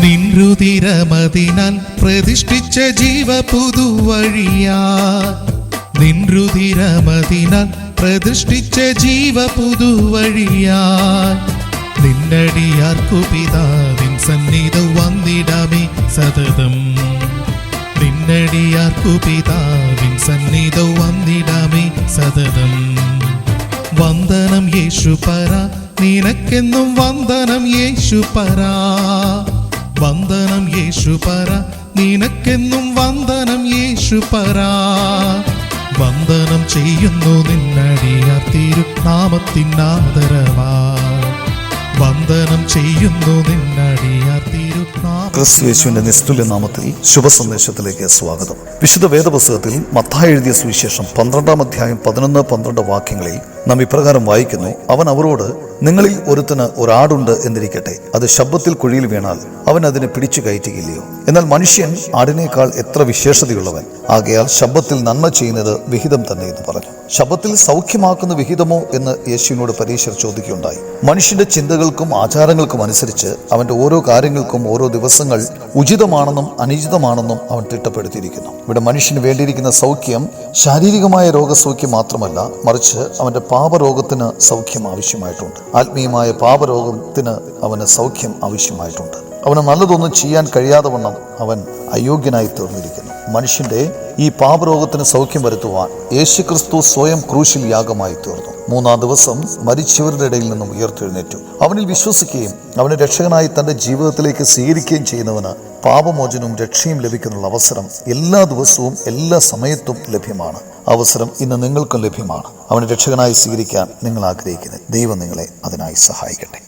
നിൻരുതിരമതിനാൽ പ്രതിഷ്ഠിച്ച ജീവ പുതുവഴിയാ നിൻരുതിരമതിനാൽ പ്രതിഷ്ഠിച്ച ജീവ പുതുവഴിയാ നിന്നടിയാർക്കു പിതാവിൻ സന്നിധ വന്നിടമേ സതതം. നിന്നടിയാർക്കു പിതാവിൻ സന്നിധ വന്നിടമേ സതതം. വന്ദനം യേശു പര നിനക്കെന്നും വന്ദനം യേശു പര വന്ദനം യേശു പറ. നിനക്കെന്നും വന്ദനം യേശു പറ. വന്ദനം ചെയ്യുന്നു നിന്നടിയാർ തിരുനാമത്തിനാദരവാ വന്ദനം ചെയ്യുന്നു നിന്നടിയാർ തിരുനാമ ക്രിസ്തു യേശുവിന്റെ നിസ്തുല്യ നാമത്തിൽ ശുഭസന്ദേശത്തിലേക്ക് സ്വാഗതം. വിശുദ്ധ വേദപുസ്തകത്തിൽ മത്തായി എഴുതിയ സുവിശേഷം പന്ത്രണ്ടാം അധ്യായം പതിനൊന്ന് പന്ത്രണ്ട് വാക്യങ്ങളിൽ നാം ഇപ്രകാരം വായിക്കുന്നു അവൻ അവരോട് നിങ്ങളിൽ ഒരുത്തന് ഒരാടുണ്ട് എന്നിരിക്കട്ടെ അത് ശബ്ദത്തിൽ കുഴിയിൽ വീണാൽ അവൻ അതിനെ പിടിച്ചു കയറ്റുകയില്ലയോ? എന്നാൽ മനുഷ്യൻ ആടിനേക്കാൾ എത്ര വിശേഷതയുള്ളവൻ ആകയാൽ ശബ്ദത്തിൽ നന്മ ചെയ്യുന്നത് വിഹിതം തന്നെ എന്ന് പറഞ്ഞു. ശബ്ദത്തിൽ സൗഖ്യമാക്കുന്ന വിഹിതമോ? എന്ന് യേശുവിനോട് പരീക്ഷർ ചോദിക്കുകയുണ്ടായി. മനുഷ്യന്റെ ചിന്തകൾക്കും ആചാരങ്ങൾക്കും അനുസരിച്ച് അവന്റെ ഓരോ കാര്യങ്ങൾക്കും ഓരോ ദിവസങ്ങൾ ഉചിതമാണെന്നും അനുചിതമാണെന്നും അവൻ തിട്ടപ്പെടുത്തിയിരിക്കുന്നു. ഇവിടെ മനുഷ്യന് വേണ്ടിയിരിക്കുന്ന സൗഖ്യം ശാരീരികമായ രോഗസൗഖ്യം മാത്രമല്ല മറിച്ച് അവന്റെ പാപരോഗത്തിന് സൗഖ്യം ആവശ്യമായിട്ടുണ്ട്. ആത്മീയമായ പാപരോഗത്തിന് അവന് സൗഖ്യം ആവശ്യമായിട്ടുണ്ട്. അവന് നല്ലതൊന്നും ചെയ്യാൻ കഴിയാതെ വണ്ണം അവൻ അയോഗ്യനായി തീർന്നിരിക്കുന്നു. മനുഷ്യന്റെ ഈ പാപരോഗത്തിന് സൗഖ്യം വരുത്തുവാൻ യേശുക്രിസ്തു സ്വയം ക്രൂശിൽ യാഗമായി തീർന്നു മൂന്നാം ദിവസം മരിച്ചവരുടെ ഇടയിൽ നിന്നും ഉയർത്തെഴുന്നേറ്റു. അവനിൽ വിശ്വസിക്കുകയും അവനെ രക്ഷകനായി തന്റെ ജീവിതത്തിലേക്ക് സ്വീകരിക്കുകയും ചെയ്യുന്നവന് പാപമോചനവും രക്ഷയും ലഭിക്കുന്നുള്ള അവസരം എല്ലാ ദിവസവും എല്ലാ സമയത്തും ലഭ്യമാണ്. അവസരം ഇന്ന് നിങ്ങൾക്കും ലഭ്യമാണ്. അവനെ രക്ഷകനായി സ്വീകരിക്കാൻ നിങ്ങൾ ആഗ്രഹിക്കുന്നത് ദൈവം നിങ്ങളെ അതിനായി സഹായിക്കട്ടെ.